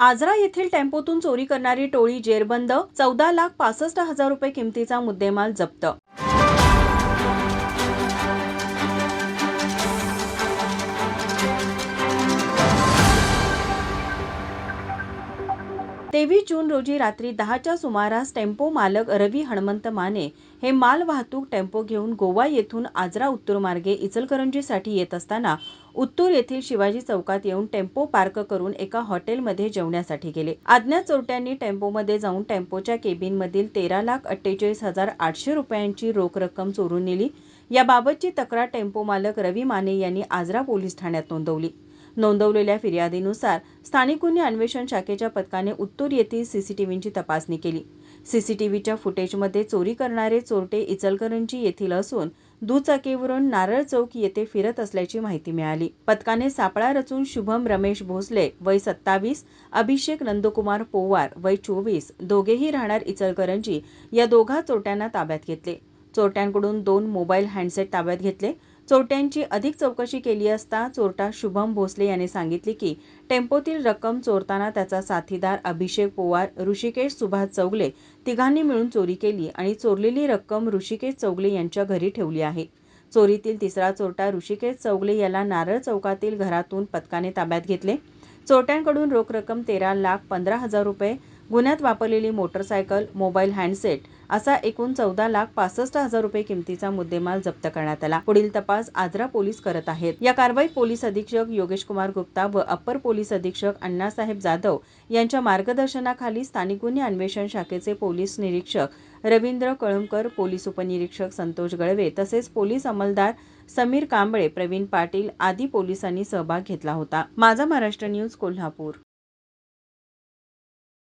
आजरा येथील टेम्पोतून चोरी करणारी टोळी जेरबंद चौदा लाख पासष्ट हजार रुपये किमतीचा मुद्देमाल जप्त. तेवीस जून रोजी रात्री दहाच्या सुमारास टेम्पो मालक रवी हणमंत माने हे माल वाहतूक टेम्पो घेऊन गोवा येथून आजरा उत्तूर मार्गे इचलकरंजीसाठी येत असताना उत्तूर येथील शिवाजी चौकात येऊन टेम्पो पार्क करून एका हॉटेलमध्ये जेवण्यासाठी गेले. अज्ञात चोरट्यांनी टेम्पोमध्ये जाऊन टेम्पोच्या केबिनमधील तेरा लाख अठ्ठेचाळीस हजार आठशे रुपयांची रोख रक्कम चोरून नेली. याबाबतची तक्रार टेम्पो मालक रवी माने यांनी आजरा पोलीस ठाण्यात नोंदवली. नोंदवलेल्या फिर्यादीनुसार स्थानिक गुन्हे अन्वेषण शाखेच्या पथकाने उत्तूर येथील सीसीटीव्हीची तपासणी केली. सीसीटीव्हीच्या फुटेजमध्ये चोरी करणारे चोरटे इचलकरंजी येथील असून दुचाकीवरून नारळ चौक येथे फिरत असल्याची माहिती मिळाली. पथकाने सापळा रचून शुभम रमेश भोसले वय सत्तावीस अभिषेक नंदकुमार पोवार वय चोवीस दोघेही राहणार इचलकरंजी या दोघा चोरट्यांना ताब्यात घेतले. चोरट्यांकडून दोन मोबाईल हँडसेट ताब्यात घेतले. चोरट्यांची अधिक चौकशी केली असता चोरटा शुभम भोसले याने सांगितले की टेम्पोतील रक्कम चोरताना त्याचा साथीदार अभिषेक पोवार ऋषिकेश सुभाष चौगले तिघांनी मिळून चोरी केली आणि चोरलेली रक्कम ऋषिकेश चौगले यांच्या घरी ठेवली आहे. चोरीतील तिसरा चोरटा ऋषिकेश चौगले याला नारळ चौकातील घरातून पथकाने ताब्यात घेतले. चोरट्यांकडून रोख रक्कम तेरा लाख पंधरा हजार रुपये गुन्ह्यात वापरलेली मोटरसायकल मोबाईल हँडसेट असा एकूण चौदा लाख पासष्ट हजार रुपये किमतीचा मुद्देमाल जप्त करण्यात आला. पुढील तपास आजरा पोलीस करत आहेत. या कारवाईत पोलीस अधीक्षक योगेश कुमार गुप्ता व अप्पर पोलीस अधीक्षक अण्णासाहेब जाधव यांच्या मार्गदर्शनाखाली स्थानिक गुन्हे अन्वेषण शाखेचे पोलीस निरीक्षक रवींद्र कळमकर पोलीस उपनिरीक्षक संतोष गळवे तसेच पोलीस अंमलदार समीर कांबळे प्रवीण पाटील आदी पोलिसांनी सहभाग घेतला होता. माझा महाराष्ट्र न्यूज कोल्हापूर.